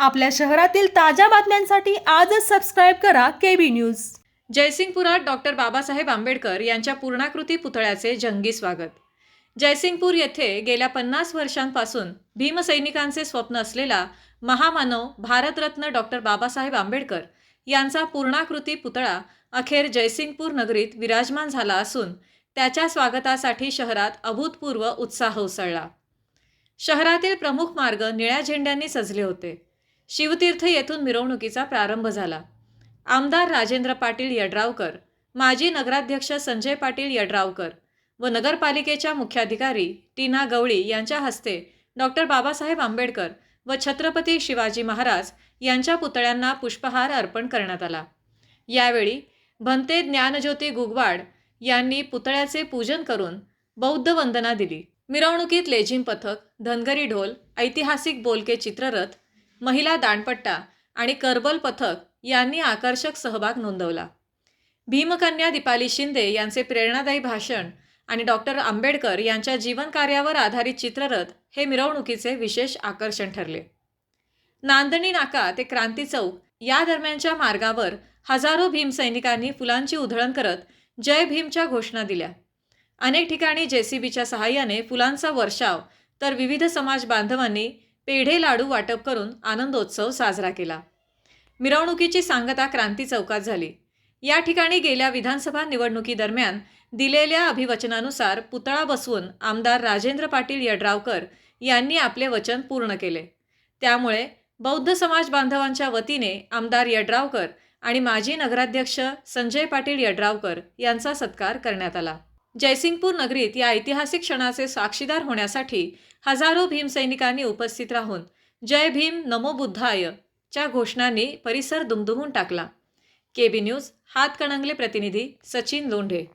आपल्या शहरातील ताज्या बातम्यांसाठी आजच सबस्क्राईब करा केबी न्यूज जयसिंगपुरात डॉक्टर बाबासाहेब आंबेडकर यांच्या पूर्णाकृती पुतळ्याचे जंगी स्वागत. जयसिंगपूर येथे गेल्या पन्नास वर्षांपासून भीमसैनिकांचे स्वप्न असलेला महामानव भारतरत्न डॉक्टर बाबासाहेब आंबेडकर यांचा पूर्णाकृती पुतळा अखेर जयसिंगपूर नगरीत विराजमान झाला असून त्याच्या स्वागतासाठी शहरात अभूतपूर्व उत्साह उसळला. शहरातील प्रमुख मार्ग निळ्या झेंड्यांनी सजले होते. शिवतीर्थ येथून मिरवणुकीचा प्रारंभ झाला. आमदार राजेंद्र पाटील यड्रावकर माजी नगराध्यक्ष संजय पाटील यड्रावकर व नगरपालिकेच्या मुख्याधिकारी टीना गवळी यांच्या हस्ते डॉक्टर बाबासाहेब आंबेडकर व छत्रपती शिवाजी महाराज यांच्या पुतळ्यांना पुष्पहार अर्पण करण्यात आला. यावेळी भंते ज्ञानज्योती गुगवाड यांनी पुतळ्याचे पूजन करून बौद्ध वंदना दिली. मिरवणुकीत लेझिम पथक धनगरी ढोल ऐतिहासिक बोलके चित्ररथ महिला दांडपट्टा आणि करबल पथक यांनी आकर्षक सहभाग नोंदवला. भीमकन्या दीपाली शिंदे यांचे प्रेरणादायी भाषण आणि डॉक्टर आंबेडकर यांच्या जीवनकार्यावर आधारित चित्ररथ हे मिरवणुकीचे विशेष आकर्षण ठरले. नांदणी नाका ते क्रांती चौक या दरम्यानच्या मार्गावर हजारो भीमसैनिकांनी फुलांची उधळण करत जय भीमच्या घोषणा दिल्या. अनेक ठिकाणी जेसीबीच्या सहाय्याने फुलांचा वर्षाव तर विविध समाज बांधवांनी पेढे लाडू वाटप करून आनंदोत्सव साजरा केला. मिरवणुकीची सांगता क्रांती चौकात झाली. या ठिकाणी गेल्या विधानसभा निवडणुकीदरम्यान दिलेल्या अभिवचनानुसार पुतळा बसवून आमदार राजेंद्र पाटील यड्रावकर यांनी आपले वचन पूर्ण केले. त्यामुळे बौद्ध समाज बांधवांच्या वतीने आमदार यड्रावकर आणि माजी नगराध्यक्ष संजय पाटील यड्रावकर यांचा सत्कार करण्यात आला. जयसिंगपूर नगरीत या ऐतिहासिक क्षणाचे साक्षीदार होण्यासाठी हजारो भीमसैनिकांनी उपस्थित राहून जय भीम नमो बुद्धाय च्या घोषणांनी परिसर दुमदुमून टाकला. केबी न्यूज हातकणंगले प्रतिनिधी सचिन लोंढे.